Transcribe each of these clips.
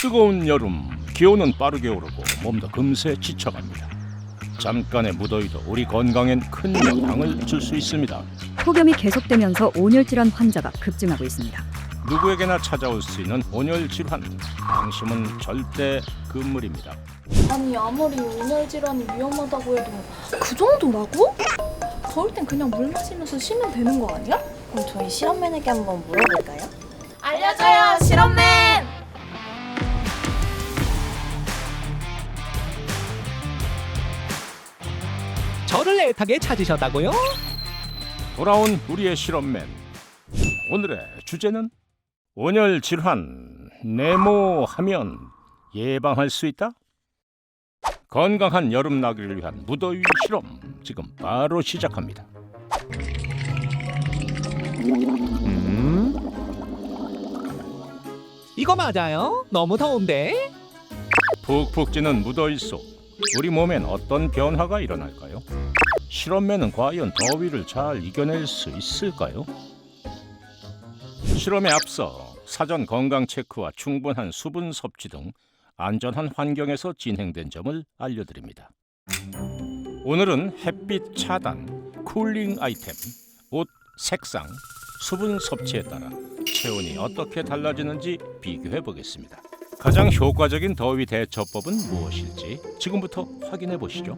뜨거운 여름 기온은 빠르게 오르고 몸도 금세 지쳐갑니다. 잠깐의 무더위도 우리 건강엔 큰 영향을 줄 수 있습니다. 폭염이 계속되면서 온열 질환 환자가 급증하고 있습니다. 누구에게나 찾아올 수 있는 온열 질환, 방심은 절대 금물입니다. 아니 아무리 온열 질환이 위험하다고 해도 그 정도라고? 더울 땐 그냥 물 마시면서 쉬면 되는 거 아니야? 그럼 저희 실험맨에게 한번 물어볼까요? 알려줘요 실험맨! 저를 애타게 찾으셨다고요? 돌아온 우리의 실험맨. 오늘의 주제는 온열 질환 네모하면 예방할 수 있다. 건강한 여름 나기를 위한 무더위 실험 지금 바로 시작합니다. 음? 이거 맞아요? 너무 더운데? 푹푹 찌는 무더위 속 우리 몸엔 어떤 변화가 일어날까요? 실험맨은 과연 더위를 잘 이겨낼 수 있을까요? 실험에 앞서 사전 건강 체크와 충분한 수분 섭취 등 안전한 환경에서 진행된 점을 알려드립니다. 오늘은 햇빛 차단, 쿨링 아이템, 옷 색상, 수분 섭취에 따라 체온이 어떻게 달라지는지 비교해 보겠습니다. 가장 효과적인 더위 대처법은 무엇일지 지금부터 확인해 보시죠.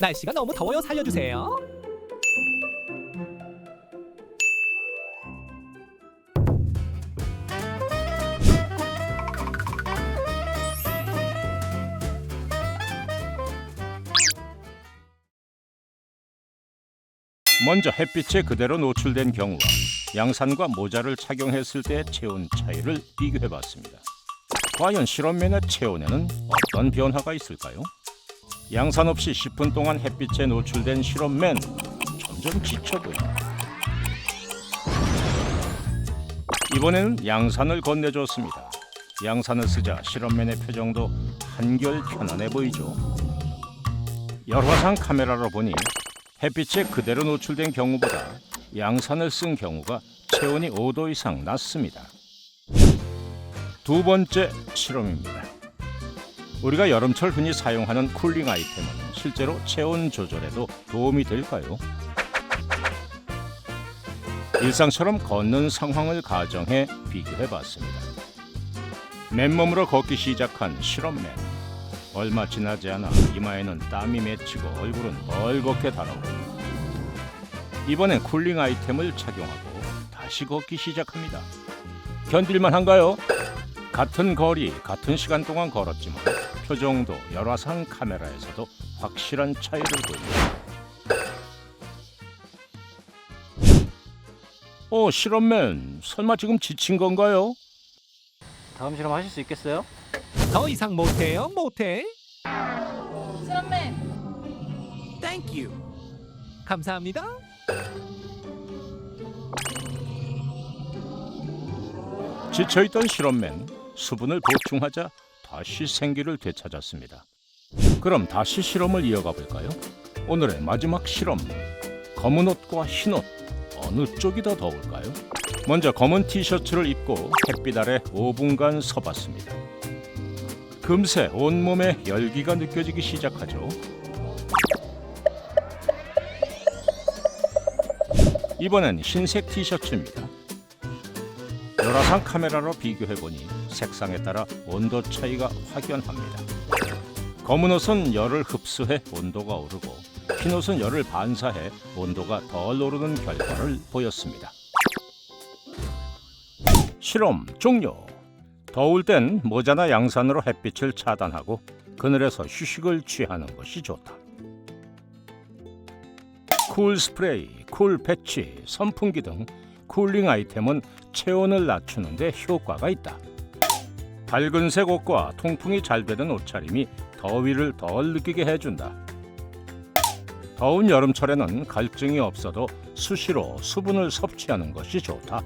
날씨가 너무 더워요 살려주세요 먼저 햇빛에 그대로 노출된 경우와 양산과 모자를 착용했을 때의 체온 차이를 비교해 봤습니다. 과연 실험면의 체온에는 어떤 변화가 있을까요? 양산 없이 10분 동안 햇빛에 노출된 실험맨 점점 지쳐 보입니다. 이번에는 양산을 건네줬습니다. 양산을 쓰자 실험맨의 표정도 한결 편안해 보이죠. 열화상 카메라로 보니 햇빛에 그대로 노출된 경우보다 양산을 쓴 경우가 체온이 5도 이상 낮습니다. 두 번째 실험입니다. 우리가 여름철 흔히 사용하는 쿨링 아이템은 실제로 체온 조절에도 도움이 될까요? 일상처럼 걷는 상황을 가정해 비교해 봤습니다. 맨몸으로 걷기 시작한 실험맨. 얼마 지나지 않아 이마에는 땀이 맺히고 얼굴은 벌겋게 달아오르고 이번엔 쿨링 아이템을 착용하고 다시 걷기 시작합니다. 견딜만 한가요? 같은 거리, 같은 시간 동안 걸었지만 표정도 열화상 카메라에서도 확실한 차이를 보입니다. 어, 실험맨, 설마 지금 지친 건가요? 다음 실험 하실 수 있겠어요? 더 이상 못해요 못해 실험맨 땡큐 감사합니다 지쳐있던 실험맨 수분을 보충하자 다시 생기를 되찾았습니다. 그럼 다시 실험을 이어가 볼까요? 오늘의 마지막 실험. 검은 옷과 흰 옷 어느 쪽이 더 더울까요? 먼저 검은 티셔츠를 입고 햇빛 아래 5분간 서봤습니다. 금세 온몸에 열기가 느껴지기 시작하죠. 이번엔 흰색 티셔츠입니다. 열화상 카메라로 비교해 보니 색상에 따라 온도 차이가 확연합니다. 검은 옷은 열을 흡수해 온도가 오르고 흰 옷은 열을 반사해 온도가 덜 오르는 결과를 보였습니다. 실험 종료. 더울 땐 모자나 양산으로 햇빛을 차단하고 그늘에서 휴식을 취하는 것이 좋다. 쿨 스프레이, 쿨 패치, 선풍기 등 쿨링 아이템은 체온을 낮추는 데 효과가 있다. 밝은색 옷과 통풍이 잘 되는 옷차림이 더위를 덜 느끼게 해준다. 더운 여름철에는 갈증이 없어도 수시로 수분을 섭취하는 것이 좋다.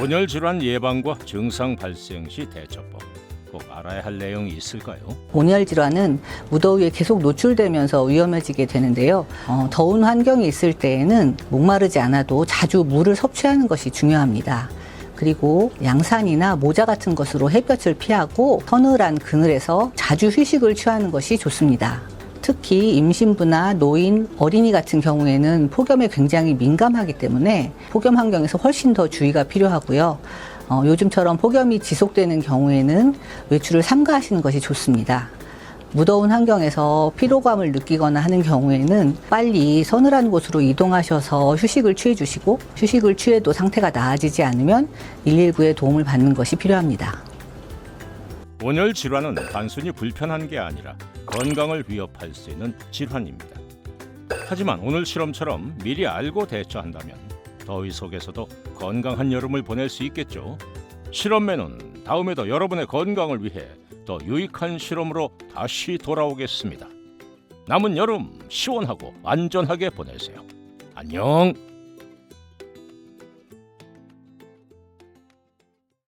온열 질환 예방과 증상 발생 시 대처법 꼭 알아야 할 내용이 있을까요? 온열 질환은 무더위에 계속 노출되면서 위험해지게 되는데요. 어, 더운 환경이 있을 때에는 목마르지 않아도 자주 물을 섭취하는 것이 중요합니다. 그리고 양산이나 모자 같은 것으로 햇볕을 피하고 서늘한 그늘에서 자주 휴식을 취하는 것이 좋습니다. 특히 임신부나 노인, 어린이 같은 경우에는 폭염에 굉장히 민감하기 때문에 폭염 환경에서 훨씬 더 주의가 필요하고요. 어, 요즘처럼 폭염이 지속되는 경우에는 외출을 삼가하시는 것이 좋습니다. 무더운 환경에서 피로감을 느끼거나 하는 경우에는 빨리 서늘한 곳으로 이동하셔서 휴식을 취해 주시고 휴식을 취해도 상태가 나아지지 않으면 119의 도움을 받는 것이 필요합니다. 온열 질환은 단순히 불편한 게 아니라 건강을 위협할 수 있는 질환입니다. 하지만 오늘 실험처럼 미리 알고 대처한다면 더위 속에서도 건강한 여름을 보낼 수 있겠죠. 실험맨은 다음에도 여러분의 건강을 위해 더 유익한 실험으로 다시 돌아오겠습니다. 남은 여름 시원하고 안전하게 보내세요. 안녕.